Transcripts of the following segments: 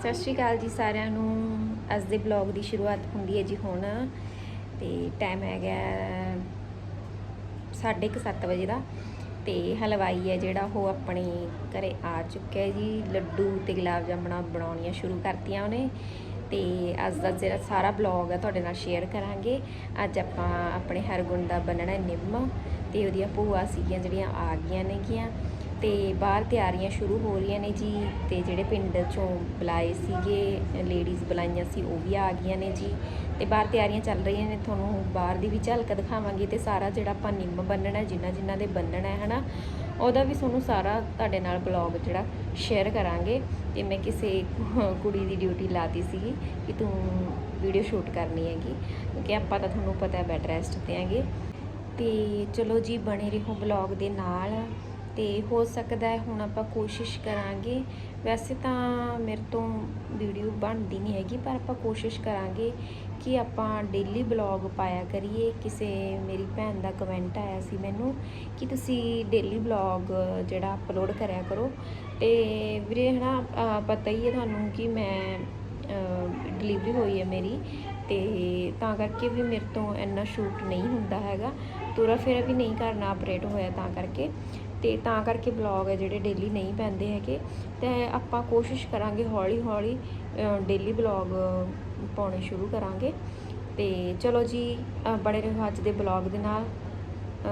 ਸਤਿ ਸ਼੍ਰੀ ਅਕਾਲ ਜੀ ਸਾਰਿਆਂ ਨੂੰ। ਅੱਜ ਦੇ ਬਲੌਗ ਦੀ ਸ਼ੁਰੂਆਤ ਹੁੰਦੀ ਹੈ ਜੀ ਹੁਣ। ਤੇ ਟਾਈਮ ਹੈਗਾ 7:30 ਵਜੇ ਦਾ। ਤੇ ਹਲਵਾਈ ਹੈ ਜਿਹੜਾ, ਉਹ ਆਪਣੇ ਘਰੇ ਆ ਚੁੱਕਿਆ ਜੀ। ਲੱਡੂ ਤੇ ਗੁਲਾਬ ਜਾਮਣਾ ਬਣਾਉਣੀਆਂ ਸ਼ੁਰੂ ਕਰਤੀਆਂ ਉਹਨੇ। ਤੇ ਅੱਜ ਦਾ ਜਿਹੜਾ ਸਾਰਾ ਬਲੌਗ ਹੈ, ਤੁਹਾਡੇ ਨਾਲ ਸ਼ੇਅਰ ਕਰਾਂਗੇ। ਅੱਜ ਆਪਾਂ ਆਪਣੇ ਹਰਗੁਣ ਦਾ ਬੰਨਣਾ ਨਿੰਮ। ਤੇ ਉਹਦੀਆਂ ਭੂਆ ਸੀਗੀਆਂ ਜਿਹੜੀਆਂ ਆ ਗਈਆਂ ਨੇਗੀਆਂ। ਤੇ ਬਾਹਰ ਤਿਆਰੀਆਂ ਸ਼ੁਰੂ ਹੋ ਰਹੀਆਂ ਨੇ ਜੀ ਤੇ ਜਿਹੜੇ ਪਿੰਡ ਚੋਂ ਬੁਲਾਏ ਸੀਗੇ ਲੇਡੀਜ਼ ਬੁਲਾਈਆਂ ਸੀ ਉਹ ਵੀ ਆ ਗਈਆਂ ਨੇ ਜੀ। ਤੇ ਬਾਹਰ ਤਿਆਰੀਆਂ ਚੱਲ ਰਹੀਆਂ ਨੇ ਤੁਹਾਨੂੰ ਬਾਹਰ ਦੀ ਵੀ ਝਲਕ ਦਿਖਾਵਾਂਗੇ ਤੇ ਸਾਰਾ ਜਿਹੜਾ ਆਪਾਂ ਨਿੰਮ ਬੰਨਣਾ ਹੈ, ਜਿਨ੍ਹਾਂ ਜਿਨ੍ਹਾਂ ਦੇ ਬੰਨਣਾ ਹੈ ਹਨਾ ਉਹਦਾ ਵੀ ਤੁਹਾਨੂੰ ਸਾਰਾ ਤੁਹਾਡੇ ਨਾਲ ਬਲੌਗ ਜਿਹੜਾ ਸ਼ੇਅਰ ਕਰਾਂਗੇ। ਤੇ ਮੈਂ ਕਿਸੇ ਕੁੜੀ ਦੀ ਡਿਊਟੀ ਲਾਤੀ ਸੀਗੀ ਕਿ ਤੂੰ ਵੀਡੀਓ ਸ਼ੂਟ ਕਰਨੀ ਹੈਗੀ ਕਿਉਂਕਿ ਆਪਾਂ ਤਾਂ ਤੁਹਾਨੂੰ ਪਤਾ ਹੈ ਬੈਡ ਰੈਸਟ ਤੇ ਆਂਗੇ ਤੇ ਚਲੋ ਜੀ ਬਣੇ ਰਹੋ ਬਲੌਗ ਦੇ ਨਾਲ। ਤੇ ਹੋ ਸਕਦਾ ਹੈ ਹੁਣ ਆਪਾਂ ਕੋਸ਼ਿਸ਼ ਕਰਾਂਗੇ। ਵੈਸੇ ਤਾਂ ਮੇਰੇ ਤੋਂ ਵੀਡੀਓ ਬਣਦੀ ਨਹੀਂ ਹੈਗੀ, ਪਰ ਆਪਾਂ ਕੋਸ਼ਿਸ਼ ਕਰਾਂਗੇ ਕਿ ਆਪਾਂ ਡੇਲੀ ਬਲੌਗ ਪਾਇਆ ਕਰੀਏ। ਕਿਸੇ ਮੇਰੀ ਭੈਣ ਦਾ ਕਮੈਂਟ ਆਇਆ ਸੀ ਮੈਨੂੰ ਕਿ ਤੁਸੀਂ ਡੇਲੀ ਬਲੌਗ ਜਿਹੜਾ ਅਪਲੋਡ ਕਰਿਆ ਕਰੋ। ਤੇ ਵੀਰੇ ਹਨਾ, ਅਹ ਪਤਾ ਹੀ ਹੈ ਤੁਹਾਨੂੰ ਕਿ ਮੈਂ ਡਿਲੀਵਰੀ ਹੋਈ ਹੈ ਮੇਰੀ ਤੇ ਤਾਂ ਕਰਕੇ ਵੀ ਮੇਰੇ ਤੋਂ ਇੰਨਾ ਸ਼ੂਟ ਨਹੀਂ ਹੁੰਦਾ ਹੈਗਾ। ਤੁਰਾ ਫੇਰਾ ਵੀ ਨਹੀਂ ਕਰਨਾ ਆਪਰੇਟ ਹੋਇਆ ਤਾਂ ਕਰਕੇ। ਤੇ ਤਾਂ ਕਰਕੇ ਬਲੌਗ ਹੈ ਜਿਹੜੇ ਡੇਲੀ ਨਹੀਂ ਪੈਂਦੇ ਹੈਗੇ ਤੇ ਆਪਾਂ ਕੋਸ਼ਿਸ਼ ਕਰਾਂਗੇ ਹੌਲੀ ਹੌਲੀ ਡੇਲੀ ਬਲੌਗ ਪਾਉਣੇ ਸ਼ੁਰੂ ਕਰਾਂਗੇ। ਤੇ ਚਲੋ ਜੀ ਬੜੇ ਰਹੋ ਅੱਜ ਦੇ ਬਲੌਗ ਦੇ ਨਾਲ। ਅ,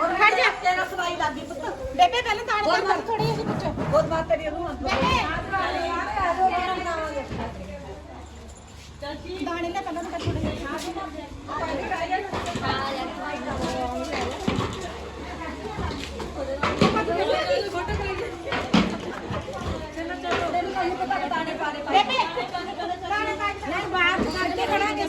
ਔਰ ਖੜ ਜਾ। ਤੇਰਾ ਸਵਾਈ ਲੱਗੀ ਪੁੱਤ। ਬੇਬੇ ਪਹਿਲਾਂ ਤਾਣੇ ਕਰ ਥੋੜੀ ਜਿਹੀ ਪੁੱਛੋ। ਬਹੁਤ ਬਾਤ ਤੇਰੀ ਉਹਨੂੰ ਦਾਣੇ ਲੈ ਪਹਿਲਾਂ ਤਾਂ ਥੋੜੇ ਬੇਬੇ ਦਾਣੇ ਕੱਢ ਨਹੀਂ ਬਾਹਰ ਕੱਢ ਕੇ ਖੜਾਂਗੇ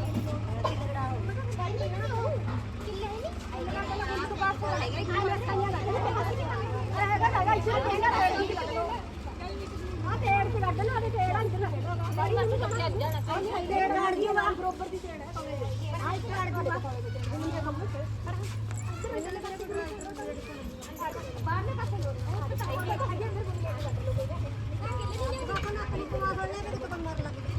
ਬਾਹਰਲੇ ਪਾਸੇ हाँ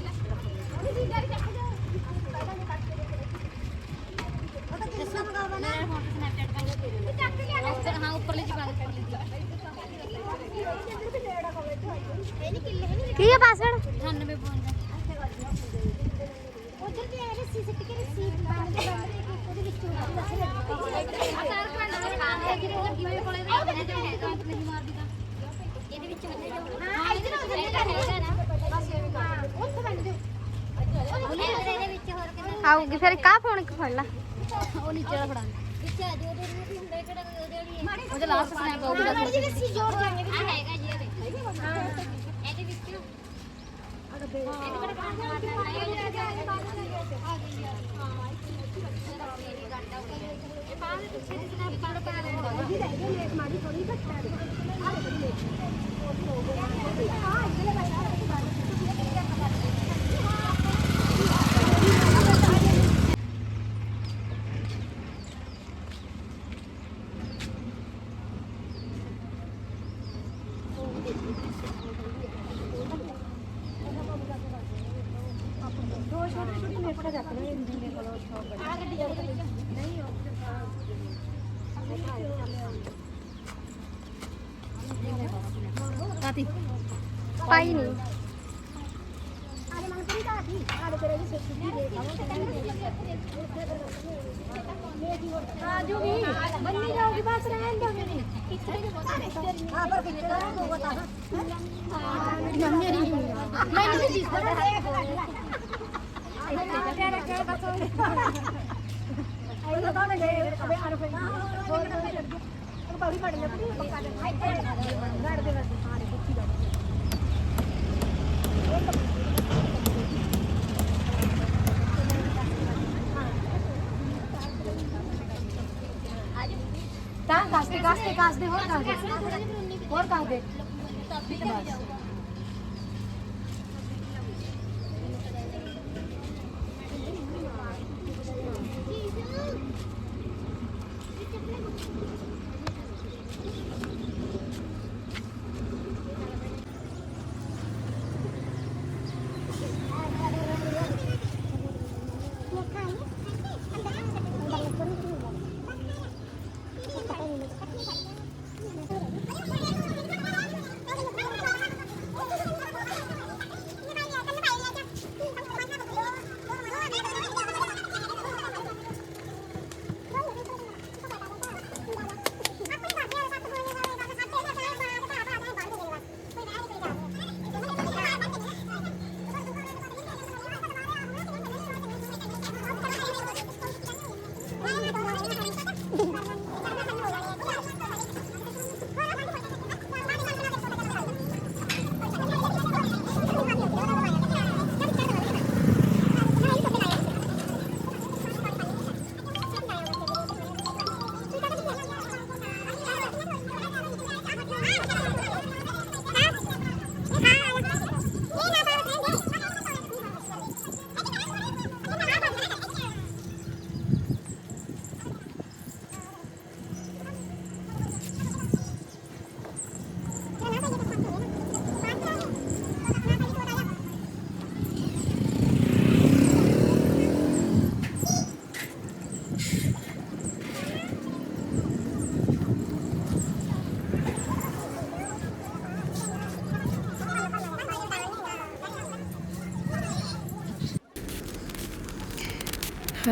ਫਿਰ ਕਾ ਫੋਨ ਇੱਕ ਫੜ ਲਾ। ਉਹ ਨੀਚੇ ਦਾ। ਫੜਾਂਗੇ ਵਿੱਚ ਆ ਜੋ ਵੀ ਹੁੰਦੇ ਕਿਹੜਾ ਉਹਦੇ ਵਾਲੀ ਉਹਦੇ ਲਾਸਟ ਸਨੈਪ ਆਊਗਾ ਮਾੜੀ ਜਿਹੀ ਰੱਸੀ ਜੋੜ ਦਿਆਂਗੇ ਆ ਹੈਗਾ ਜੀ ਇਹਦੇ ਹਾਂ। ਇਹਦੇ ਵਿੱਚ ਬੜੇ ਮਾਰਨਾ ਨਹੀਂ ਹੋ ਆ ਗਈ ਇਹ ਬਾਅਦ ਵਿੱਚ ਪਿੱਛੇ ਦੀ ਸਨੈਪ ਪਾ ਪਾ ਲੈਂਦਾ ਜੀ ਰਹਿ ਗਈ ਇੱਕ ਮਾੜੀ ਥੋੜੀ ਘੱਟ ਹੈ ਆ ਦੇਖੋ ਹਾਂ ਇੱਧਰਲੇ ਪਾਸੇ ਦੋ ਛੋਟੇ ਛੋਟੇ ਪਾਈ ਨਹੀਂ ਆਲੇ ਮਨ ਕਰੀ ਤਾਂ ਠੀਕ ਆਲੇ ਤੇਰੇ ਵੀ ਸਿੱਖ ਦੀ ਦੇ ਆਜੂਗੀ ਬੰਨੀ ਜਾਊਗੀ ਬਸ ਰਹਿਣ ਦੋ ਹਾਂ ਪਰ ਕਿੱਥੇ ਦਾ ਹੋਗਾ ਤਾਂ ਮੇਰੀ ਮੈਨੂੰ ਵੀ ਦਿਸ ਤਾਂ ਕਾਸਤੇ ਕਾਸਤੇ ਕਾਸਤੇ ਹੋਰ ਕਾਸਤੇ ਹੋਰ ਕਾਸਤੇ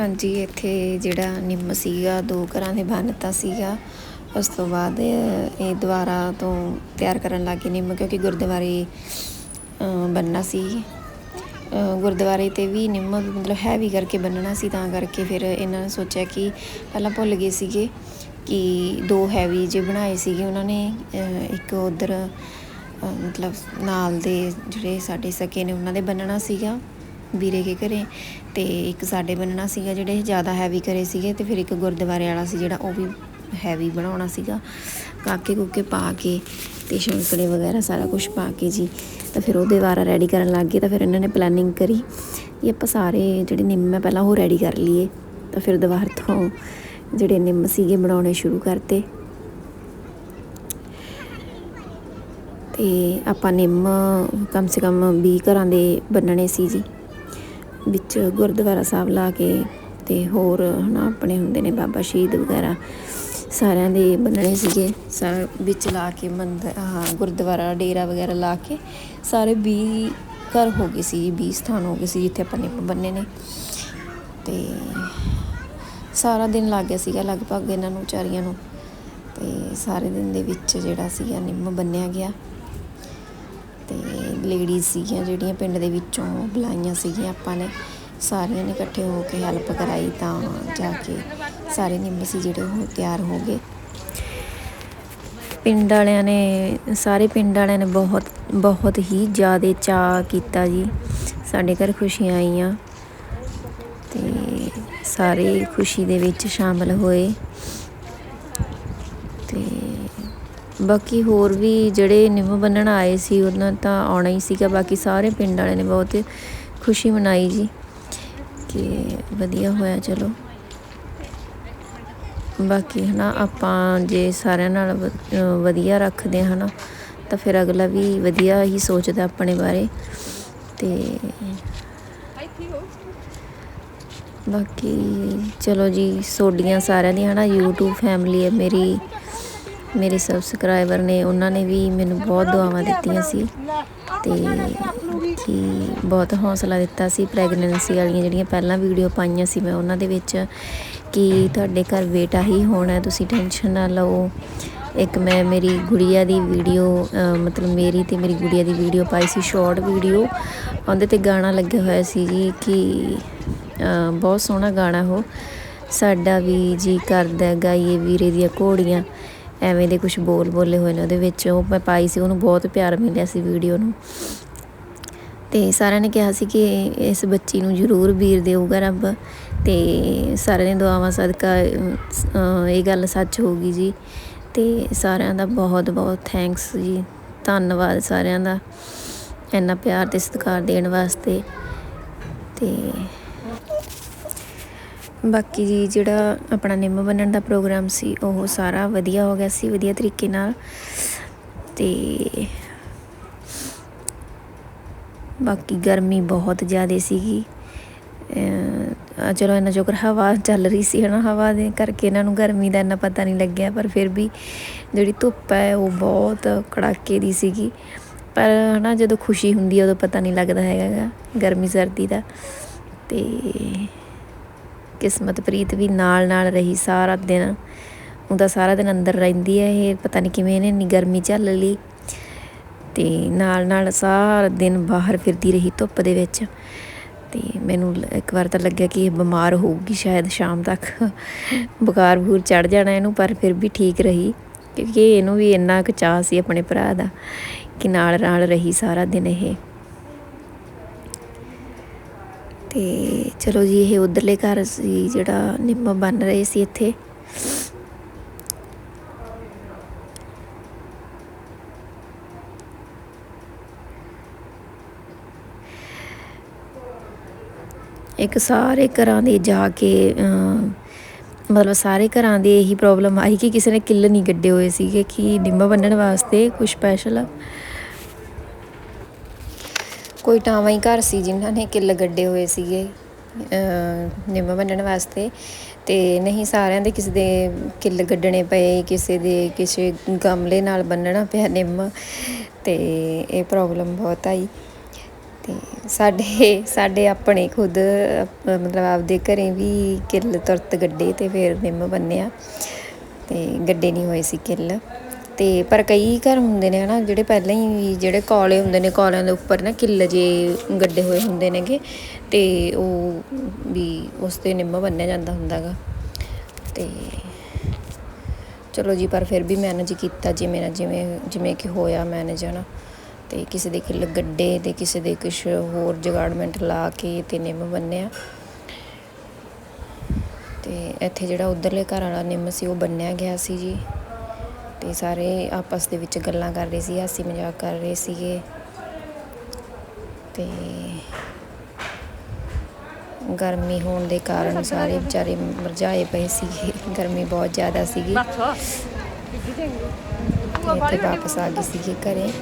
ਹਾਂਜੀ, ਇੱਥੇ ਜਿਹੜਾ ਨਿੰਮ ਸੀਗਾ, ਦੋ ਘਰਾਂ ਦੇ ਬੰਨਤਾ ਸੀਗਾ। ਉਸ ਤੋਂ ਬਾਅਦ ਇਹ ਇਹ ਦੁਬਾਰਾ ਤੋਂ ਤਿਆਰ ਕਰਨ ਲੱਗੇ ਨਿੰਮ, ਕਿਉਂਕਿ ਗੁਰਦੁਆਰੇ ਬੰਨਣਾ ਸੀ। ਗੁਰਦੁਆਰੇ ਤੇ ਵੀ ਨਿੰਮ ਮਤਲਬ ਹੈਵੀ ਕਰਕੇ ਬੰਨਣਾ ਸੀ, ਤਾਂ ਕਰਕੇ ਫਿਰ ਇਹਨਾਂ ਨੇ ਸੋਚਿਆ ਕਿ ਪਹਿਲਾਂ ਭੁੱਲ ਗਏ ਸੀਗੇ ਕਿ ਦੋ ਹੈਵੀ ਜੇ ਬਣਾਏ ਸੀਗੇ ਉਹਨਾਂ ਨੇ। ਇੱਕ ਉਧਰ ਮਤਲਬ ਨਾਲ ਦੇ ਜਿਹੜੇ ਸਾਡੇ ਸਕੇ ਨੇ, ਉਹਨਾਂ ਦੇ ਬੰਨਣਾ ਸੀਗਾ। ਵੀਰੇ ਕੇ ਘਰੇ ਤੇ ਇੱਕ ਸਾਡੇ ਬੰਨਣਾ ਸੀਗਾ ਜਿਹੜੇ ਜ਼ਿਆਦਾ ਹੈਵੀ ਕਰੇ ਸੀਗੇ ਤੇ ਫਿਰ ਇੱਕ ਗੁਰਦੁਆਰੇ ਵਾਲਾ ਸੀ ਜਿਹੜਾ ਉਹ ਵੀ ਹੈਵੀ ਬਣਾਉਣਾ ਸੀਗਾ, ਕਾਕੇ ਕੁੱਕੇ ਪਾ ਕੇ ਤੇ ਸ਼ੰਕੜੇ ਵਗੈਰਾ ਸਾਰਾ ਕੁਝ ਪਾ ਕੇ ਜੀ। ਤਾਂ ਫਿਰ ਉਹ ਵਾਰਾ ਰੈਡੀ ਕਰਨ ਲੱਗ ਗਏ, ਤਾਂ ਫਿਰ ਇਹਨਾਂ ਨੇ ਪਲੈਨਿੰਗ ਕਰੀ ਕਿ ਆਪਾਂ ਸਾਰੇ ਜਿਹੜੇ ਨਿੰਮ ਹੈ ਪਹਿਲਾਂ ਉਹ ਰੈਡੀ ਕਰ ਲਈਏ। ਤਾਂ ਫਿਰ ਦੁਬਾਰ ਤੋਂ ਜਿਹੜੇ ਨਿੰਮ ਸੀਗੇ ਬਣਾਉਣੇ ਸ਼ੁਰੂ ਕਰਤੇ। ਤੇ ਆਪਾਂ ਨਿੰਮ ਕਮ ਸੇ ਕਮ 20 ਘਰਾਂ ਦੇ ਬੰਨਣੇ ਸੀ ਜੀ। ਵਿੱਚ ਗੁਰਦੁਆਰਾ ਸਾਹਿਬ ਲਾ ਕੇ ਤੇ ਹੋਰ ਹਨਾ ਆਪਣੇ ਹੁੰਦੇ ਨੇ ਬਾਬਾ ਸ਼ਹੀਦ ਵਗੈਰਾ ਸਾਰਿਆਂ ਦੇ ਬੰਨਣੇ ਸੀਗੇ। ਸਾਰਾ ਵਿੱਚ ਲਾ ਕੇ ਮੰਦਰ ਹਾਂ ਗੁਰਦੁਆਰਾ ਡੇਰਾ ਵਗੈਰਾ ਲਾ ਕੇ ਸਾਰੇ 20 ਘਰ ਹੋ ਗਏ ਸੀ 20 ਸਥਾਨ ਹੋ ਗਏ ਸੀ ਜਿੱਥੇ ਆਪਾਂ ਨਿੰਮ ਬੰਨੇ ਨੇ। ਤੇ ਸਾਰਾ ਦਿਨ ਲੱਗ ਗਿਆ ਸੀਗਾ ਲਗਭਗ ਇਹਨਾਂ ਨੂੰ ਵਿਚਾਰੀਆਂ ਨੂੰ। ਤੇ ਸਾਰੇ ਦਿਨ ਦੇ ਵਿੱਚ ਜਿਹੜਾ ਸੀਗਾ ਨਿੰਮ ਬੰਨਿਆ ਗਿਆ। ਤੇ ਲੇਡੀਜ਼ ਸੀਗੀਆਂ ਜਿਹੜੀਆਂ ਪਿੰਡ ਦੇ ਵਿੱਚੋਂ ਬੁਲਾਈਆਂ ਸੀਗੀਆਂ। ਆਪਾਂ ਨੇ ਸਾਰਿਆਂ ਨੇ ਇਕੱਠੇ ਹੋ ਕੇ ਹੈਲਪ ਕਰਾਈ ਤਾਂ ਜਾ ਕੇ ਸਾਰੇ ਨਿੰਮ ਸੀ ਜਿਹੜੇ ਉਹ ਤਿਆਰ ਹੋ ਗਏ। ਪਿੰਡ ਵਾਲਿਆਂ ਨੇ, ਸਾਰੇ ਪਿੰਡ ਵਾਲਿਆਂ ਨੇ ਬਹੁਤ ਬਹੁਤ ਹੀ ਜ਼ਿਆਦਾ ਚਾਅ ਕੀਤਾ ਜੀ। ਸਾਡੇ ਘਰ ਖੁਸ਼ੀਆਂ ਆਈਆਂ ਤੇ ਸਾਰੇ ਖੁਸ਼ੀ ਦੇ ਵਿੱਚ ਸ਼ਾਮਲ ਹੋਏ ਤੇ ਬਾਕੀ ਹੋਰ ਵੀ ਜਿਹੜੇ ਨਿੰਮ ਬੰਨਣ ਆਏ ਸੀ, ਉਹਨਾਂ ਤਾਂ ਆਉਣਾ ਹੀ ਸੀਗਾ। ਬਾਕੀ ਸਾਰੇ ਪਿੰਡ ਵਾਲਿਆਂ ਨੇ ਬਹੁਤ ਖੁਸ਼ੀ ਮਨਾਈ ਜੀ। ਕਿ ਵਧੀਆ ਹੋਇਆ, ਚਲੋ। ਬਾਕੀ ਹਨਾ, ਆਪਾਂ ਜੇ ਸਾਰਿਆਂ ਨਾਲ ਵਧੀਆ ਰੱਖਦੇ ਹਾਂ ਹਨਾ, ਤਾਂ ਫਿਰ ਅਗਲਾ ਵੀ ਵਧੀਆ ਹੀ ਸੋਚਦਾ ਆਪਣੇ ਬਾਰੇ। ਤੇ ਬਾਕੀ ਚਲੋ ਜੀ, ਸੋਡੀਆਂ ਸਾਰਿਆਂ ਦੀਆਂ ਹਨਾ, YouTube ਫੈਮਿਲੀ ਹੈ ਮੇਰੀ। ਮੇਰੇ ਸਬਸਕ੍ਰਾਈਬਰ ਨੇ, ਉਹਨਾਂ ਨੇ ਵੀ ਮੈਨੂੰ ਬਹੁਤ ਦੁਆਵਾਂ ਦਿੱਤੀਆਂ ਸੀ ਤੇ ਕਿ ਬਹੁਤ ਹੌਸਲਾ ਦਿੱਤਾ ਸੀ ਪ੍ਰੈਗਨੈਂਸੀ ਵਾਲੀਆਂ ਜਿਹੜੀਆਂ ਪਹਿਲਾਂ ਵੀਡੀਓ ਪਾਈਆਂ ਸੀ ਮੈਂ ਉਹਨਾਂ ਦੇ ਵਿੱਚ ਕਿ ਤੁਹਾਡੇ ਘਰ ਬੇਟਾ ਹੀ ਹੋਣਾ, ਤੁਸੀਂ ਟੈਨਸ਼ਨ ਨਾ ਲਓ। ਇੱਕ ਮੈਂ ਮੇਰੀ ਗੁੜੀਆ ਦੀ ਵੀਡੀਓ ਮਤਲਬ ਮੇਰੀ ਤੇ ਮੇਰੀ ਗੁੜੀਆ ਦੀ ਵੀਡੀਓ ਪਾਈ ਸੀ ਸ਼ਾਰਟ ਵੀਡੀਓ ਉਹਦੇ ਤੇ ਗਾਣਾ ਲੱਗਿਆ ਹੋਇਆ ਸੀ ਜੀ ਕਿ ਬਹੁਤ ਸੋਹਣਾ ਗਾਣਾ ਉਹ। ਸਾਡਾ ਵੀ ਜੀ ਕਰਦਾ ਗਾਈਏ ਵੀਰੇ ਦੀਆਂ ਘੋੜੀਆਂ। ਐਵੇਂ ਦੇ ਕੁਝ ਬੋਲ ਬੋਲੇ ਹੋਏ ਨੇ ਉਹਦੇ ਵਿੱਚ। ਉਹ ਮੈਂ ਪਾਈ ਸੀ, ਉਹਨੂੰ ਬਹੁਤ ਪਿਆਰ ਮਿਲਿਆ ਸੀ ਵੀਡੀਓ ਨੂੰ। ਤੇ ਸਾਰਿਆਂ ਨੇ ਕਿਹਾ ਸੀ ਕਿ ਇਸ ਬੱਚੀ ਨੂੰ ਜ਼ਰੂਰ ਵੀਰ ਦੇਊਗਾ ਰੱਬ। ਤੇ ਸਾਰਿਆਂ ਦੀਆਂ ਦੁਆਵਾਂ ਸਦਕਾ ਇਹ ਗੱਲ ਸੱਚ ਹੋ ਗਈ ਜੀ। ਤੇ ਸਾਰਿਆਂ ਦਾ ਬਹੁਤ ਬਹੁਤ ਥੈਂਕਸ ਜੀ। ਧੰਨਵਾਦ ਸਾਰਿਆਂ ਦਾ। ਇੰਨਾ ਪਿਆਰ ਤੇ ਸਤਿਕਾਰ ਦੇਣ ਵਾਸਤੇ। ਤੇ ਬਾਕੀ ਜੀ ਜਿਹੜਾ ਆਪਣਾ ਨਿੰਮ ਬੰਨਣ ਦਾ ਪ੍ਰੋਗਰਾਮ ਸੀ, ਉਹ ਸਾਰਾ ਵਧੀਆ ਹੋ ਗਿਆ ਸੀ, ਵਧੀਆ ਤਰੀਕੇ ਨਾਲ। ਤੇ ਬਾਕੀ ਗਰਮੀ ਬਹੁਤ ਜ਼ਿਆਦਾ ਸੀਗੀ। ਚਲੋ ਇਹਨਾਂ ਜੋਕਰ ਹਵਾ ਚੱਲ ਰਹੀ ਸੀ ਹਨਾ, ਹਵਾ ਦੇ ਕਰਕੇ ਇਹਨਾਂ ਨੂੰ ਗਰਮੀ ਦਾ ਇੰਨਾ ਪਤਾ ਨਹੀਂ ਲੱਗਿਆ, ਪਰ ਫਿਰ ਵੀ ਜਿਹੜੀ ਧੁੱਪ ਹੈ, ਉਹ ਬਹੁਤ ਕੜਾਕੇ ਦੀ ਸੀਗੀ। ਪਰ ਹਨਾ, ਜਦੋਂ ਖੁਸ਼ੀ ਹੁੰਦੀ ਹੈ, ਉਦੋਂ ਪਤਾ ਨਹੀਂ ਲੱਗਦਾ ਹੈਗਾ ਗਰਮੀ ਸਰਦੀ ਦਾ। ਤੇ ਕਿਸਮਤ ਪ੍ਰੀਤ ਵੀ ਨਾਲ ਨਾਲ ਰਹੀ ਸਾਰਾ ਦਿਨ। ਉਹਦਾ ਸਾਰਾ ਦਿਨ ਅੰਦਰ ਰਹਿੰਦੀ ਹੈ ਇਹ, ਪਤਾ ਨਹੀਂ ਕਿਵੇਂ ਇਹਨੇ ਇੰਨੀ ਗਰਮੀ ਝੱਲ ਲਈ। ਤੇ ਨਾਲ ਨਾਲ ਸਾਰਾ ਦਿਨ ਬਾਹਰ ਫਿਰਦੀ ਰਹੀ ਧੁੱਪ ਦੇ ਵਿੱਚ। ਤੇ ਮੈਨੂੰ ਇੱਕ ਵਾਰ ਤਾਂ ਲੱਗਿਆ ਕਿ ਇਹ ਬਿਮਾਰ ਹੋਊਗੀ ਸ਼ਾਇਦ ਸ਼ਾਮ ਤੱਕ। ਬੁਖਾਰ ਬੂਰ ਚੜ ਜਾਣਾ ਇਹਨੂੰ, ਪਰ ਫਿਰ ਵੀ ਠੀਕ ਰਹੀ। ਕਿਉਂਕਿ ਇਹਨੂੰ ਵੀ ਇੰਨਾ ਕੁ ਚਾਅ ਸੀ ਆਪਣੇ ਭਰਾ ਦਾ ਕਿ ਨਾਲ ਨਾਲ ਰਹੀ ਸਾਰਾ ਦਿਨ ਇਹ। ਤੇ ਚਲੋ ਜੀ, ਇਹ ਉਧਰਲੇ ਘਰ ਸੀ ਜਿਹੜਾ ਨਿੰਮ ਬਣ ਰਹੇ ਸੀ ਇੱਥੇ। ਇੱਕ ਸਾਰੇ ਘਰਾਂ ਦੇ ਜਾ ਕੇ ਮਤਲਬ ਸਾਰੇ ਘਰਾਂ ਦੇ ਇਹੀ ਪ੍ਰੋਬਲਮ ਆਈ ਕਿ ਕਿਸੇ ਨੇ ਕਿੱਲ ਨਹੀਂ ਗੱਡੇ ਹੋਏ ਸੀਗੇ ਕਿ ਨਿੰਮ ਬੰਨਣ ਵਾਸਤੇ ਕੁਝ ਸਪੈਸ਼ਲ ਕੋਈ ਟਾਵਾਂ ਹੀ ਘਰ ਸੀ ਜਿਨ੍ਹਾਂ ਨੇ ਕਿੱਲ ਗੱਡੇ ਹੋਏ ਸੀਗੇ ਨਿੰਮ ਬੰਨਣ ਵਾਸਤੇ। ਤੇ ਨਹੀਂ, ਸਾਰਿਆਂ ਦੇ ਕਿਸੇ ਦੇ ਕਿੱਲ ਗੱਡਣੇ ਪਏ, ਕਿਸੇ ਦੇ ਕਿਸੇ ਗਮਲੇ ਨਾਲ ਬੰਨਣਾ ਪਿਆ ਨਿੰਮ। ਤੇ ਇਹ ਪ੍ਰੋਬਲਮ ਬਹੁਤ ਆਈ। ਤੇ ਸਾਡੇ ਸਾਡੇ ਆਪਣੇ ਖੁਦ, ਮਤਲਬ ਆਪਦੇ ਘਰੇ ਵੀ ਕਿੱਲ ਤੁਰਤ ਗੱਡੇ ਤੇ ਫਿਰ ਨਿੰਮ ਬੰਨਿਆ ਤੇ ਗੱਡੇ ਨਹੀਂ ਹੋਏ ਸੀ ਕਿੱਲ। ਤੇ ਪਰ ਕਈ ਘਰ ਹੁੰਦੇ ਨੇ ਹਨਾ, ਜਿਹੜੇ ਪਹਿਲਾਂ ਹੀ ਜਿਹੜੇ ਕੌਲੇ ਹੁੰਦੇ ਨੇ, ਕੋਲਿਆਂ ਦੇ ਉੱਪਰ ਨਾ ਕਿੱਲ ਜੇ ਗੱਡੇ ਹੋਏ ਹੁੰਦੇ ਨੇਗੇ ਤੇ ਉਹ ਵੀ ਉਸ ਤੇ ਨਿੰਮ ਬੰਨਿਆ ਜਾਂਦਾ ਹੁੰਦਾਗਾ। ਤੇ ਚਲੋ ਜੀ, ਪਰ ਫਿਰ ਵੀ ਮੈਨੇਜ ਕੀਤਾ ਜਿਵੇਂ ਨਾ ਜਿਵੇਂ ਜਿਵੇਂ ਕਿ ਹੋਇਆ ਮੈਨੇਜ ਹਨਾ। ਤੇ ਕਿਸੇ ਦੇ ਕਿੱਲ ਗੱਡੇ ਤੇ ਕਿਸੇ ਦੇ ਕੁਛ ਹੋਰ ਜਗਾੜਮੈਂਟ ਲਾ ਕੇ ਤੇ ਨਿੰਮ ਬੰਨਿਆ। ਤੇ ਇੱਥੇ ਜਿਹੜਾ ਉਧਰਲੇ ਘਰ ਵਾਲਾ ਨਿੰਮ ਸੀ, ਉਹ ਬੰਨਿਆ ਗਿਆ ਸੀ ਜੀ। ਤੇ ਸਾਰੇ ਆਪਸ ਦੇ ਵਿੱਚ ਗੱਲਾਂ ਕਰ ਰਹੇ ਸੀ, ਹਾਸੀ ਮਜ਼ਾਕ ਕਰ ਰਹੇ ਸੀਗੇ। ਤੇ ਗਰਮੀ ਹੋਣ ਦੇ ਕਾਰਨ ਸਾਰੇ ਵਿਚਾਰੇ ਮਰਜਾਏ ਪਏ ਸੀਗੇ। ਗਰਮੀ ਬਹੁਤ ਜ਼ਿਆਦਾ ਸੀਗੀ। ਤੇ ਇੱਥੇ ਵਾਪਸ ਆ ਗਏ ਸੀਗੇ ਘਰੇ।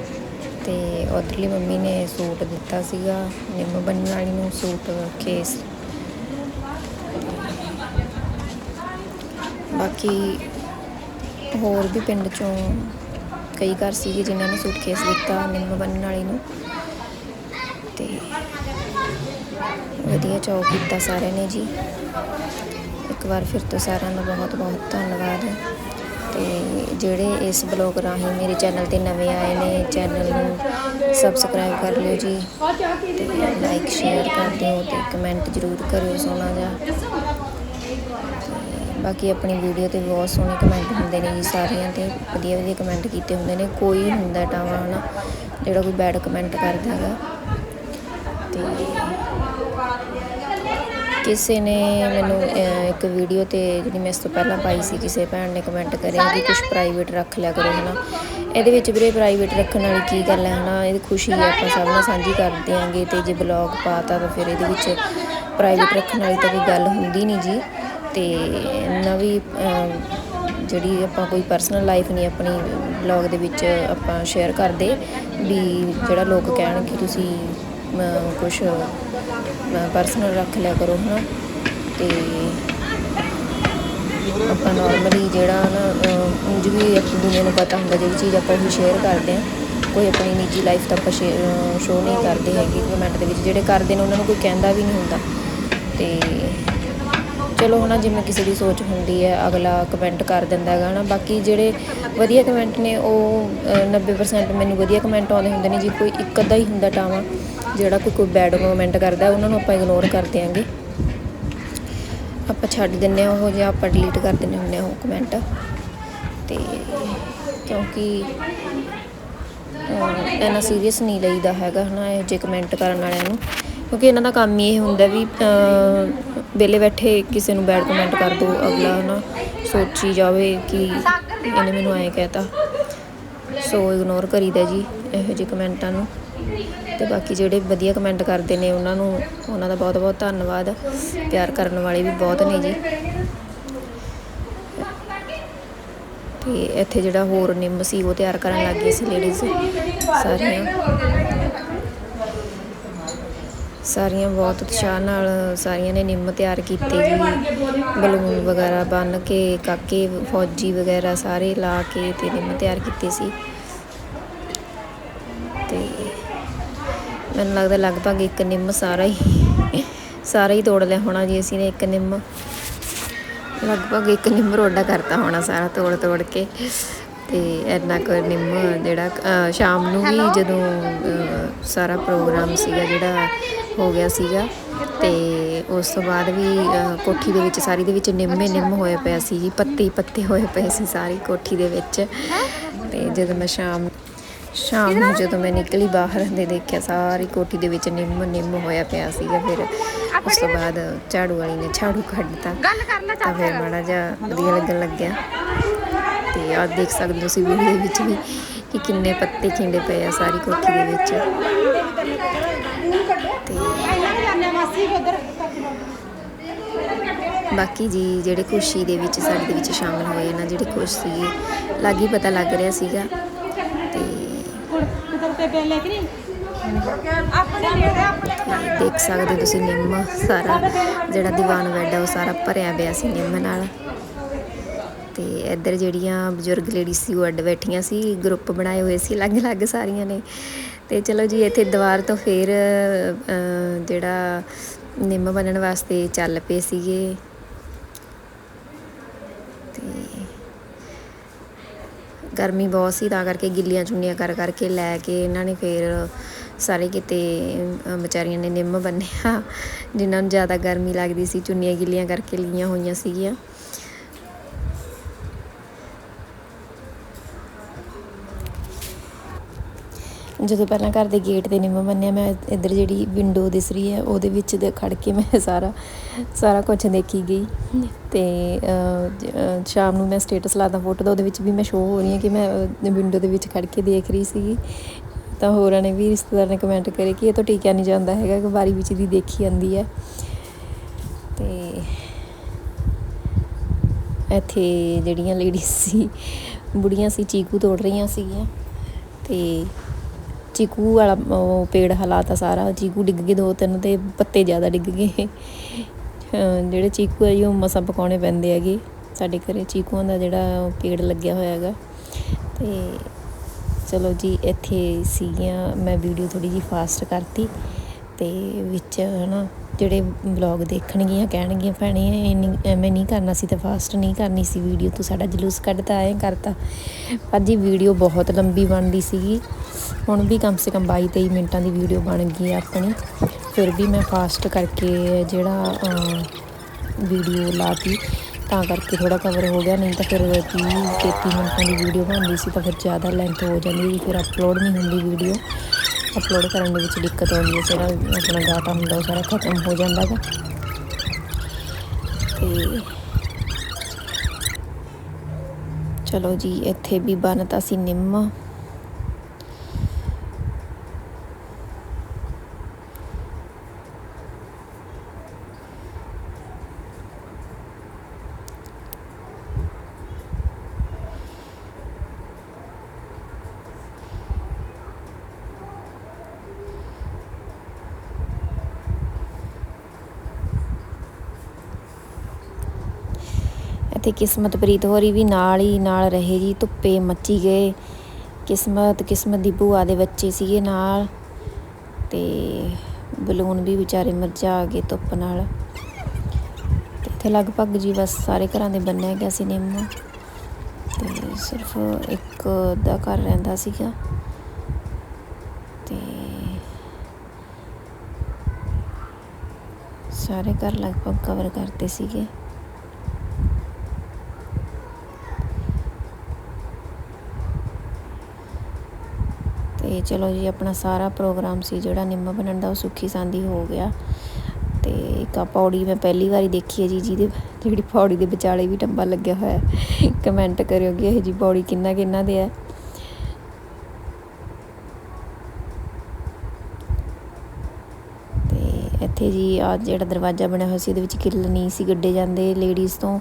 ਤੇ ਉਧਰਲੀ ਮੰਮੀ ਨੇ ਸੂਟ ਦਿੱਤਾ ਸੀਗਾ, ਨਿੰਮ ਬੰਨਣ ਵਾਲੀ ਨੂੰ ਸੂਟ ਕੇਸ। ਬਾਕੀ ਹੋਰ ਵੀ ਪਿੰਡ ਚੋਂ ਕਈ ਘਰ ਸੀਗੇ ਜਿਨ੍ਹਾਂ ਨੇ ਸੂਟਕੇਸ ਦਿੱਤਾ ਨਿੰਮ ਬੰਨਣ ਵਾਲੀ ਨੂੰ। ਤੇ ਵਧੀਆ ਚੌਕ ਕੀਤਾ ਸਾਰਿਆਂ ਨੇ ਜੀ। ਇੱਕ ਵਾਰ ਫਿਰ ਤੋਂ ਸਾਰਿਆਂ ਦਾ ਬਹੁਤ ਬਹੁਤ ਧੰਨਵਾਦ। ਤੇ ਜਿਹੜੇ ਇਸ ਬਲੌਗ ਰਾਹੀਂ ਮੇਰੇ ਚੈਨਲ ਤੇ ਨਵੇਂ ਆਏ ਨੇ, ਚੈਨਲ ਨੂੰ ਸਬਸਕ੍ਰਾਈਬ ਕਰ ਲਿਓ ਜੀ। ਤੇ ਲਾਈਕ ਸ਼ੇਅਰ ਕਰ ਦਿਓ ਤੇ ਕਮੈਂਟ ਜ਼ਰੂਰ ਕਰਿਓ ਸੋਹਣਾ ਜਿਹਾ। ਬਾਕੀ ਆਪਣੀ ਵੀਡੀਓ ਤੇ ਬਹੁਤ ਸੋਹਣੇ ਕਮੈਂਟ ਹੁੰਦੇ ਨੇ ਜੀ ਸਾਰਿਆਂ ਤੇ, ਵਧੀਆ ਵਧੀਆ ਕਮੈਂਟ ਕੀਤੇ ਹੁੰਦੇ ਨੇ। ਕੋਈ ਹੁੰਦਾ ਟਾਵਾ ਹਨਾ, ਜਿਹੜਾ ਕੋਈ ਬੈਡ ਕਮੈਂਟ ਕਰਦਾ ਹੈਗਾ। ਤੇ ਕਿਸੇ ਨੇ ਮੈਨੂੰ ਇੱਕ ਵੀਡੀਓ ਤੇ ਜਿਹੜੀ ਮੈਂ ਇਸ ਤੋਂ ਪਹਿਲਾਂ ਪਾਈ ਸੀ, ਕਿਸੇ ਭੈਣ ਨੇ ਕਮੈਂਟ ਕਰਿਆ ਕਿ ਕੁਝ ਪ੍ਰਾਈਵੇਟ ਰੱਖ ਲਿਆ ਕਰੋ ਹਨਾ। ਇਹਦੇ ਵਿੱਚ ਵੀਰੇ ਪ੍ਰਾਈਵੇਟ ਰੱਖਣ ਵਾਲੀ ਕੀ ਗੱਲ ਹੈ ਹਨਾ ਇਹਦੀ ਖੁਸ਼ੀ ਆਪਾਂ ਸਭ ਨਾਲ ਸਾਂਝੀ ਕਰ ਦਿਆਂਗੇ ਤੇ ਜੇ ਬਲੌਗ ਪਾਤਾ ਤਾਂ ਫਿਰ ਇਹਦੇ ਵਿੱਚ ਪ੍ਰਾਈਵੇਟ ਰੱਖਣ ਵਾਲੀ ਤਾਂ ਕੋਈ ਗੱਲ ਹੁੰਦੀ ਨਹੀਂ ਜੀ। ਤੇ ਨਵੀਂ ਅਹ, ਜਿਹੜੀ ਆਪਾਂ ਕੋਈ ਪਰਸਨਲ ਲਾਈਫ ਨਹੀਂ ਆਪਣੀ ਬਲੌਗ ਦੇ ਵਿੱਚ ਆਪਾਂ ਸ਼ੇਅਰ ਕਰਦੇ ਵੀ ਜਿਹੜਾ ਲੋਕ ਕਹਿਣ ਕਿ ਤੁਸੀਂ ਕੁਝ ਪਰਸਨਲ ਰੱਖ ਲਿਆ ਕਰੋ ਹਨਾ? ਤੇ ਆਪਾਂ ਨਾਰਮਲੀ ਜਿਹੜਾ ਨਾ ਉਂਝ ਵੀ ਆਪਣੀ ਦੁਨੀਆ ਨੂੰ ਪਤਾ ਹੁੰਦਾ ਜਿਹੜੀ ਚੀਜ਼ ਆਪਾਂ ਉਹੀ ਸ਼ੇਅਰ ਕਰਦੇ ਆ ਕੋਈ ਆਪਣੀ ਨਿੱਜੀ ਲਾਈਫ ਤਾਂ ਆਪਾਂ ਸ਼ੋਅ ਨਹੀਂ ਕਰਦੇ ਹੈਗੇ ਕਮੈਂਟ ਦੇ ਵਿੱਚ। ਜਿਹੜੇ ਕਰਦੇ ਨੇ ਉਹਨਾਂ ਨੂੰ ਕੋਈ ਕਹਿੰਦਾ ਵੀ ਨਹੀਂ ਹੁੰਦਾ। ਤੇ ਚਲੋ ਹਨਾ ਜਿਵੇਂ ਕਿਸੇ ਦੀ ਸੋਚ ਹੁੰਦੀ ਹੈ ਅਗਲਾ ਕਮੈਂਟ ਕਰ ਦਿੰਦਾ ਹੈਗਾ ਨਾ ਬਾਕੀ ਜਿਹੜੇ ਵਧੀਆ ਕਮੈਂਟ ਨੇ ਉਹ ਅਹ, 90% ਮੈਨੂੰ ਵਧੀਆ ਕਮੈਂਟ ਆਉਂਦੇ ਹੁੰਦੇ ਨੇ। ਜੀ ਕੋਈ ਇੱਕ ਅੱਧਾ ਹੀ ਹੁੰਦਾ ਟਾਵਾਂ ਜਿਹੜਾ ਕੋਈ ਕੋਈ ਬੈਡ ਕਮੈਂਟ ਕਰਦਾ ਉਹਨਾਂ ਨੂੰ ਆਪਾਂ ਇਗਨੋਰ ਕਰ ਦਿਆਂਗੇ। ਆਪਾਂ ਛੱਡ ਦਿੰਨੇ ਆ ਉਹ ਜਿਹਾ ਆਪਾਂ ਡਿਲੀਟ ਕਰ ਦਿੰਨੇ ਹੁੰਦੇ ਆ ਉਹ ਕਮੈਂਟ ਤੇ ਕਿਉਂਕਿ ਅਹ, ਇੰਨਾ ਸੀਰੀਅਸ ਨਹੀਂ ਲਈਦਾ ਹੈਗਾ ਹਨਾ ਇਹ ਜੇ ਕਮੈਂਟ ਕਰਨ ਵਾਲਿਆਂ ਨੂੰ। ਕਿਉਂਕਿ ਇਹਨਾਂ ਦਾ ਕੰਮ ਹੀ ਇਹ ਹੁੰਦਾ ਵੀ ਵਿਹਲੇ ਬੈਠੇ ਕਿਸੇ ਨੂੰ ਬੈਡ ਕਮੈਂਟ ਕਰ ਦੋ, ਅਗਲਾ ਨਾ ਸੋਚੀ ਜਾਵੇ ਕਿ ਇਹਨੇ ਮੈਨੂੰ ਐਂ ਕਹਿਤਾ। ਸੋ ਇਗਨੋਰ ਕਰੀਦਾ ਜੀ ਇਹੋ ਜਿਹੇ ਕਮੈਂਟਾਂ ਨੂੰ। ਤੇ ਬਾਕੀ ਜਿਹੜੇ ਵਧੀਆ ਕਮੈਂਟ ਕਰਦੇ ਨੇ ਉਹਨਾਂ ਨੂੰ, ਉਹਨਾਂ ਦਾ ਬਹੁਤ ਬਹੁਤ ਧੰਨਵਾਦ। ਪਿਆਰ ਕਰਨ ਵਾਲੇ ਵੀ ਬਹੁਤ ਨੇ ਜੀ। ਤੇ ਇੱਥੇ ਜਿਹੜਾ ਹੋਰ ਨਿੰਮ ਸੀ ਉਹ ਤਿਆਰ ਕਰਨ ਲੱਗ ਗਏ ਸੀ ਲੇਡੀਜ਼ ਸਾਰੀਆਂ। ਸਾਰੀਆਂ ਬਹੁਤ ਉਤਸ਼ਾਹ ਨਾਲ ਸਾਰੀਆਂ ਨੇ ਨਿੰਮ ਤਿਆਰ ਕੀਤੇ ਜੀ। ਬਲੂਨ ਵਗੈਰਾ ਬੰਨ ਕੇ, ਕਾਕੇ, ਫੌਜੀ ਵਗੈਰਾ ਸਾਰੇ ਲਾ ਕੇ ਤੇ ਨਿੰਮ ਤਿਆਰ ਕੀਤੀ ਸੀ। ਤੇ ਮੈਨੂੰ ਲੱਗਦਾ ਲਗਭਗ ਇੱਕ ਨਿੰਮ ਸਾਰਾ ਹੀ ਸਾਰਾ ਹੀ ਤੋੜ ਲਿਆ ਹੋਣਾ ਜੀ ਅਸੀਂ ਨੇ ਇੱਕ ਨਿੰਮ। ਲਗਭਗ ਇੱਕ ਨਿੰਮ ਰੋਡਾ ਕਰਤਾ ਹੋਣਾ ਸਾਰਾ ਤੋੜ ਤੋੜ ਕੇ। ਤੇ ਇੰਨਾ ਕੁ ਨਿੰਮ ਜਿਹੜਾ ਸ਼ਾਮ ਨੂੰ ਵੀ ਜਦੋਂ ਸਾਰਾ ਪ੍ਰੋਗਰਾਮ ਸੀਗਾ ਜਿਹੜਾ ਹੋ ਗਿਆ ਸੀਗਾ ਤੇ ਉਸ ਤੋਂ ਬਾਅਦ ਵੀ ਕੋਠੀ ਦੇ ਵਿੱਚ ਸਾਰੀ ਦੇ ਵਿੱਚ ਨਿੰਮੇ ਨਿੰਮ ਹੋਏ ਪਿਆ ਸੀ ਜੀ ਪੱਤੇ ਪੱਤੇ ਹੋਏ ਪਏ ਸੀ ਸਾਰੀ ਕੋਠੀ ਦੇ ਵਿੱਚ। ਤੇ ਜਦੋਂ ਮੈਂ ਸ਼ਾਮ ਸ਼ਾਮ ਨੂੰ ਜਦੋਂ ਮੈਂ ਨਿਕਲੀ ਬਾਹਰ ਦੇ ਦੇਖਿਆ ਸਾਰੀ ਕੋਠੀ ਦੇ ਵਿੱਚ ਨਿੰਮ ਨਿੰਮ ਹੋਇਆ ਪਿਆ ਸੀਗਾ। ਫਿਰ ਉਸ ਤੋਂ ਬਾਅਦ ਝਾੜੂ ਵਾਲੀ ਨੇ ਝਾੜੂ ਕੱਢਤਾ। ਗੱਲ ਕਰ ਲੈ ਤਾਂ ਫਿਰ। ਮਾੜਾ ਜਿਹਾ ਵਧੀਆ ਲੱਗਣ ਲੱਗਿਆ। ਤੇ ਆਹ ਦੇਖ ਸਕਦੇ ਹੋ ਤੁਸੀਂ ਵੀਡੀਓ ਦੇ ਵਿੱਚ ਵੀ ਕਿ ਕਿੰਨੇ ਪੱਤੇ ਖਿੰਡੇ ਪਏ ਆ ਸਾਰੀ ਕੋਠੀ ਦੇ ਵਿੱਚ। ਤੇ ਬਾਕੀ ਜੀ ਜਿਹੜੇ ਖੁਸ਼ੀ ਦੇ ਵਿੱਚ, ਸਾਡੇ ਦੇ ਵਿੱਚ ਸ਼ਾਮਲ ਹੋਏ ਨਾ ਜਿਹੜੇ ਖੁਸ਼ ਸੀਗੇ, ਲੱਗ ਹੀ ਪਤਾ ਲੱਗ ਰਿਹਾ ਸੀਗਾ। ਤੇ ਦੇਖ ਸਕਦੇ ਹੋ ਤੁਸੀਂ ਨਿੰਮ, ਸਾਰਾ ਜਿਹੜਾ ਦੀਵਾਨ ਬੈੱਡ ਆ, ਉਹ ਸਾਰਾ ਭਰਿਆ ਪਿਆ ਸੀ ਨਿੰਮ ਨਾਲ। ਇੱਧਰ ਜਿਹੜੀਆਂ ਬਜ਼ੁਰਗ ਲੇਡੀਜ਼ ਸੀ, ਉਹ ਅੱਡ ਬੈਠੀਆਂ ਸੀ ਗਰੁੱਪ ਬਣਾਏ ਹੋਏ ਸੀ, ਅਲੱਗ-ਅਲੱਗ ਸਾਰੀਆਂ ਨੇ। ਤੇ ਚਲੋ ਜੀ, ਇੱਥੇ ਦੀਵਾਰ ਤੋਂ ਫੇਰ ਜਿਹੜਾ ਨਿੰਮ ਬਣਨ ਵਾਸਤੇ ਚੱਲ ਪਏ ਸੀਗੇ। ਤੇ ਗਰਮੀ ਬਹੁਤ ਸੀ, ਤਾਂ ਕਰਕੇ ਗਿੱਲੀਆਂ ਚੁੰਨੀਆਂ ਕਰ ਕਰਕੇ ਲੈ ਕੇ ਇਹਨਾਂ ਨੇ ਫੇਰ ਸਾਰੇ ਕਿਤੇ ਵਿਚਾਰੀਆਂ ਨੇ ਨਿੰਮ ਬੰਨਿਆ, ਜਿਨ੍ਹਾਂ ਨੂੰ ਜ਼ਿਆਦਾ ਗਰਮੀ ਲੱਗਦੀ ਸੀ, ਚੁੰਨੀਆਂ ਗਿੱਲੀਆਂ ਕਰਕੇ ਲੀਆਂ ਹੋਈਆਂ ਸੀਗੀਆਂ। ਜਦੋਂ ਪਹਿਲਾਂ ਘਰ ਦੇ ਗੇਟ ਤੇ ਨਿੰਮ ਬੰਨਿਆ ਮੈਂ ਇੱਧਰ ਜਿਹੜੀ ਵਿੰਡੋ ਦਿਸ ਰਹੀ ਹੈ, ਉਹਦੇ ਵਿੱਚ ਦੇ ਖੜ ਕੇ ਮੈਂ ਸਾਰਾ ਸਾਰਾ ਕੁਝ ਦੇਖੀ ਗਈ। ਤੇ ਸ਼ਾਮ ਨੂੰ ਮੈਂ ਸਟੇਟਸ ਲਾਦਾ ਫੋਟੋ ਦਾ, ਉਹਦੇ ਵਿੱਚ ਵੀ ਮੈਂ ਸ਼ੋਅ ਹੋ ਰਹੀ ਹਾਂ ਕਿ ਮੈਂ ਵਿੰਡੋ ਦੇ ਵਿੱਚ ਖੜ ਕੇ ਦੇਖ ਰਹੀ ਸੀਗੀ। ਤਾਂ ਹੋਰਾਂ ਨੇ ਵੀ ਰਿਸ਼ਤੇਦਾਰ ਨੇ ਕਮੈਂਟ ਕਰੇ ਕਿ ਇਹ ਤਾਂ ਟਿਕਿਆ ਨਹੀਂ ਜਾਂਦਾ ਹੈਗਾ, ਕਿ ਵਾਰੀ ਵਿੱਚ ਦੀ ਦੇਖੀ ਜਾਂਦੀ ਹੈ। ਤੇ ਇੱਥੇ ਜਿਹੜੀਆਂ ਲੇਡੀਜ਼ ਸੀ, ਬੁੜੀਆਂ ਸੀ, ਚੀਕੂ ਤੋੜ ਰਹੀਆਂ ਸੀਗੀਆਂ। ਤੇ ਚੀਕੂ ਵਾਲਾ, ਉਹ ਪੇੜ ਹਲਾਤਾ ਸਾਰਾ, ਚੀਕੂ ਡਿੱਗ ਗਏ ਦੋ ਤਿੰਨ ਤੇ ਪੱਤੇ ਜ਼ਿਆਦਾ ਡਿੱਗ ਗਏ। ਜਿਹੜੇ ਚੀਕੂ ਆ ਜੀ, ਉਹ ਮਸਾਂ ਪਕਾਉਣੇ ਪੈਂਦੇ ਹੈਗੇ। ਸਾਡੇ ਘਰੇ ਚੀਕੂਆਂ ਦਾ ਜਿਹੜਾ ਪੇੜ ਲੱਗਿਆ ਹੋਇਆ ਹੈਗਾ। ਤੇ ਚਲੋ ਜੀ, ਇੱਥੇ ਸੀਗੀਆਂ, ਮੈਂ ਵੀਡੀਓ ਥੋੜੀ ਜੀ ਫਾਸਟ ਕਰਤੀ। ਤੇ ਵਿੱਚ ਹਨਾ ਜਿਹੜੇ ਵਲੌਗ ਦੇਖਣਗੀਆਂ, ਕਹਿਣਗੀਆਂ, ਭੈਣੇ, ਇਹ ਐਵੇਂ ਨਹੀਂ ਕਰਨਾ ਸੀ ਤਾਂ ਫਾਸਟ ਨਹੀਂ ਕਰਨੀ ਸੀ ਵੀਡੀਓ ਤੂੰ ਸਾਡਾ ਜਲੂਸ ਕੱਢਤਾ, ਐਂ ਕਰਤਾ। ਪਰ ਜੀ ਵੀਡੀਓ ਬਹੁਤ ਲੰਬੀ ਬਣਦੀ ਸੀਗੀ। ਹੁਣ ਵੀ ਕਮ ਸੇ ਕਮ 22 23 ਮਿੰਟਾਂ ਦੀ ਵੀਡੀਓ ਬਣ ਗਈ ਆਪਣੀ। ਫਿਰ ਵੀ ਮੈਂ ਫਾਸਟ ਕਰਕੇ ਜਿਹੜਾ ਵੀਡੀਓ ਲਾਤੀ। ਤਾਂ ਕਰਕੇ ਥੋੜਾ ਕਵਰ ਹੋ ਗਿਆ, ਨਹੀਂ ਤਾਂ ਫਿਰ 30 33 ਮਿੰਟਾਂ ਦੀ ਵੀਡੀਓ ਬਣਦੀ ਸੀ ਤਾਂ ਫਿਰ ਜ਼ਿਆਦਾ ਲੈਂਥ ਹੋ ਜਾਂਦੀ ਫਿਰ ਅਪਲੋਡ ਨਹੀਂ ਹੁੰਦੀ ਵੀਡੀਓ ਅਪਲੋਡ ਕਰਨ ਦੇ ਵਿੱਚ ਦਿੱਕਤ ਆਉਂਦੀ ਹੈ ਜਿਹੜਾ ਆਪਣਾ ਡਾਟਾ ਹੁੰਦਾ, ਉਹ ਸਾਰਾ ਖਤਮ ਹੋ ਜਾਂਦਾ ਗਾ। ਤੇ ਚਲੋ ਜੀ, ਇੱਥੇ ਵੀ ਬਣਤਾ ਸੀ ਨਿੰਮ। ਇੱਥੇ ਕਿਸਮਤ ਪ੍ਰੀਤ ਹੋਰੀ ਵੀ ਨਾਲ ਹੀ ਨਾਲ ਰਹੇ ਜੀ, ਧੁੱਪੇ ਮੱਚੀ ਗਏ। ਕਿਸਮਤ ਕਿਸਮਤ ਦੀ ਭੂਆ ਦੇ ਬੱਚੇ ਸੀਗੇ ਨਾਲ ਤੇ ਬਲੂਨ ਵੀ ਵਿਚਾਰੇ ਮਰਜਾ ਗਏ ਧੁੱਪ ਨਾਲ। ਇੱਥੇ ਲਗਭਗ ਜੀ ਬਸ ਸਾਰੇ ਘਰਾਂ ਦੇ ਬੰਨਿਆ ਗਿਆ ਸੀ ਨਿੰਮ। ਤੇ ਸਿਰਫ ਇੱਕ ਦਾ ਘਰ ਰਹਿੰਦਾ ਸੀਗਾ। ਤੇ ਸਾਰੇ ਘਰ ਲਗਭਗ ਕਵਰ ਕਰਤੇ ਸੀਗੇ। ਤੇ ਚਲੋ ਜੀ, ਆਪਣਾ ਸਾਰਾ ਪ੍ਰੋਗਰਾਮ ਸੀ ਜਿਹੜਾ ਨਿੰਮ ਬਣਨ ਦਾ, ਉਹ ਸੁੱਖੀ ਸਾਂਦੀ ਹੋ ਗਿਆ। ਤੇ ਇੱਕ ਆਹ ਪੌੜੀ ਮੈਂ ਪਹਿਲੀ ਵਾਰੀ ਦੇਖੀ ਹੈ ਜੀ, ਜਿਹਦੇ ਜਿਹੜੀ ਪੌੜੀ ਦੇ ਵਿਚਾਲੇ ਵੀ ਟੰਬਾ ਲੱਗਿਆ ਹੋਇਆ ਹੈ। ਕਮੈਂਟ ਕਰਿਓ ਕਿ ਇਹ ਜੀ ਪੌੜੀ ਕਿੰਨਾ ਕਿੰਨਾ ਦੇ ਹੈ। ਤੇ ਇੱਥੇ ਜੀ ਆ ਜਿਹੜਾ ਦਰਵਾਜ਼ਾ ਬਣਿਆ ਹੋਇਆ ਸੀ, ਉਹਦੇ ਵਿੱਚ ਕਿੱਲ ਨਹੀਂ ਸੀ ਗੱਡੇ ਜਾਂਦੇ ਲੇਡੀਜ਼ ਤੋਂ।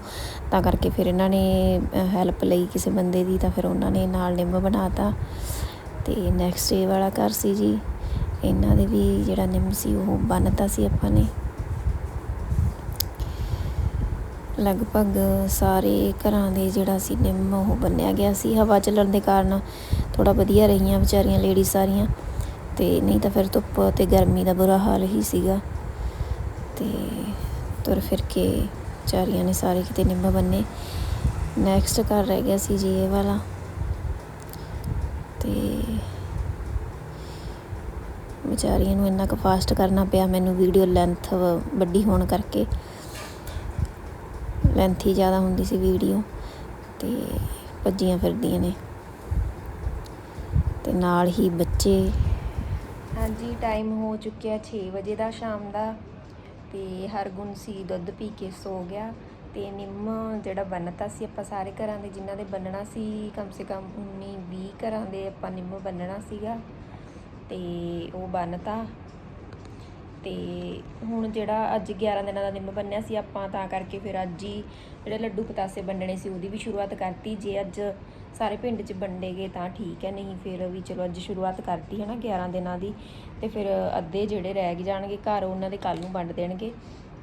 ਤਾਂ ਕਰਕੇ ਫਿਰ ਇਹਨਾਂ ਨੇ ਹੈਲਪ ਲਈ ਕਿਸੇ ਬੰਦੇ ਦੀ, ਤਾਂ ਫਿਰ ਉਹਨਾਂ ਨੇ ਨਾਲ ਨਿੰਮ ਬਣਾਤਾ। ਅਤੇ ਨੈਕਸਟ ਡੇ ਵਾਲਾ ਘਰ ਸੀ ਜੀ। ਇਹਨਾਂ ਦੇ ਵੀ ਜਿਹੜਾ ਨਿੰਮ ਸੀ, ਉਹ ਬੰਨਤਾ ਸੀ ਆਪਾਂ ਨੇ। ਲਗਭਗ ਸਾਰੇ ਘਰਾਂ ਦੇ ਜਿਹੜਾ ਸੀ ਨਿੰਮ, ਉਹ ਬੰਨਿਆ ਗਿਆ ਸੀ। ਹਵਾ ਚੱਲਣ ਦੇ ਕਾਰਨ ਥੋੜਾ ਵਧੀਆ ਰਹੀਆਂ ਵਿਚਾਰੀਆਂ ਲੇਡੀ ਸਾਰੀਆਂ। ਤੇ ਨਹੀਂ ਤਾਂ ਫਿਰ ਧੁੱਪ ਤੇ ਗਰਮੀ ਦਾ ਬੁਰਾ ਹਾਲ ਹੀ ਸੀਗਾ। ਤੇ ਤੁਰ ਫਿਰ ਕੇ ਵਿਚਾਰੀਆਂ ਨੇ ਸਾਰੇ ਕਿਤੇ ਨਿੰਮ ਬੰਨੇ। ਨੈਕਸਟ ਘਰ ਰਹਿ ਗਿਆ ਸੀ ਜੀ ਇਹ ਵਾਲਾ। ਤੇ ਵਿਚਾਰੀਆਂ ਨੂੰ ਇੰਨਾ ਕੁ ਫਾਸਟ ਕਰਨਾ ਪਿਆ, ਮੈਨੂੰ ਵੀਡੀਓ ਲੈਂਥ ਵੱਡੀ ਹੋਣ ਕਰਕੇ। ਲੈਂਥ ਹੀ ਜ਼ਿਆਦਾ ਹੁੰਦੀ ਸੀ ਵੀਡੀਓ ਤੇ ਭੱਜੀਆਂ ਫਿਰਦੀਆਂ ਨੇ। ਤੇ ਨਾਲ ਹੀ ਬੱਚੇ। ਹਾਂਜੀ ਟਾਈਮ ਹੋ ਚੁੱਕਿਆ 6 ਵਜੇ ਦਾ, ਸ਼ਾਮ ਦਾ। ਤੇ ਹਰਗੁਣ ਸੀ ਦੁੱਧ ਪੀ ਕੇ ਸੋ ਗਿਆ। ਤੇ ਨਿੰਮ ਜਿਹੜਾ ਬੰਨਤਾ ਸੀ ਆਪਾਂ ਸਾਰੇ ਘਰਾਂ ਦੇ, ਜਿਨ੍ਹਾਂ ਦੇ ਬੰਨਣਾ ਸੀ, ਕਮ ਸੇ ਕਮ 19 20 ਘਰਾਂ ਦੇ ਆਪਾਂ ਨਿੰਮ ਬੰਨਣਾ ਸੀਗਾ। ਤੇ ਉਹ ਬੰਨਤਾ। ਤੇ ਹੁਣ ਜਿਹੜਾ ਅੱਜ 11 ਦਿਨਾਂ ਦਾ ਨਿੰਮ ਬੰਨਿਆ ਸੀ, ਆਪਾਂ ਤਾਂ ਕਰਕੇ ਫਿਰ ਅੱਜ ਹੀ ਜਿਹੜੇ ਲੱਡੂ ਪਤਾਸੇ ਬੰਨਣੇ ਸੀ, ਉਹਦੀ ਵੀ ਸ਼ੁਰੂਆਤ ਕਰਤੀ। ਜੇ ਅੱਜ ਸਾਰੇ ਪਿੰਡ 'ਚ ਵੰਡੇ ਗਏ ਤਾਂ ਠੀਕ ਹੈ, ਨਹੀਂ ਫਿਰ ਵੀ ਚਲੋ ਅੱਜ ਸ਼ੁਰੂਆਤ ਕਰਤੀ ਹੈ ਨਾ 11 ਦਿਨਾਂ ਦੀ। ਤੇ ਫਿਰ ਅੱਧੇ ਜਿਹੜੇ ਰਹਿ ਜਾਣਗੇ ਘਰ, ਉਹਨਾਂ ਦੇ ਕੱਲ ਨੂੰ ਵੰਡ ਦੇਣਗੇ।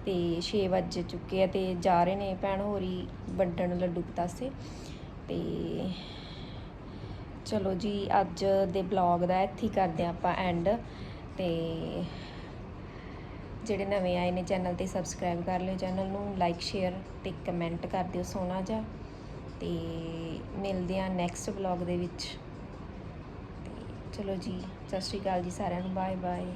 ਤੇ 6 ਵੱਜ ਚੁੱਕੇ ਆ ਤੇ ਜਾ ਰਹੇ ਨੇ ਭੈਣ ਹੋਰੀ ਵੰਡਣ ਲੱਡੂ ਪਤਾਸੇ। ਤੇ ਚਲੋ ਜੀ, ਅੱਜ ਦੇ ਬਲੌਗ ਦਾ ਇੱਥੇ ਕਰਦੇ ਹਾਂ ਆਪਾਂ ਐਂਡ ਤੇ ਜਿਹੜੇ ਨਵੇਂ ਆਏ ਨੇ ਚੈਨਲ ਤੇ ਸਬਸਕ੍ਰਾਈਬ ਕਰ ਲਿਓ ਚੈਨਲ ਨੂੰ ਲਾਈਕ ਸ਼ੇਅਰ ਤੇ ਕਮੈਂਟ ਕਰ ਦਿਓ ਸੋਹਣਾ ਜਿਹਾ। ਤੇ ਮਿਲਦੇ ਆ ਨੈਕਸਟ ਬਲੌਗ ਦੇ ਵਿੱਚ। ਤੇ ਚਲੋ ਜੀ, ਸਤਿ ਸ਼੍ਰੀ ਅਕਾਲ ਜੀ ਸਾਰਿਆਂ ਨੂੰ ਬਾਏ ਬਾਏ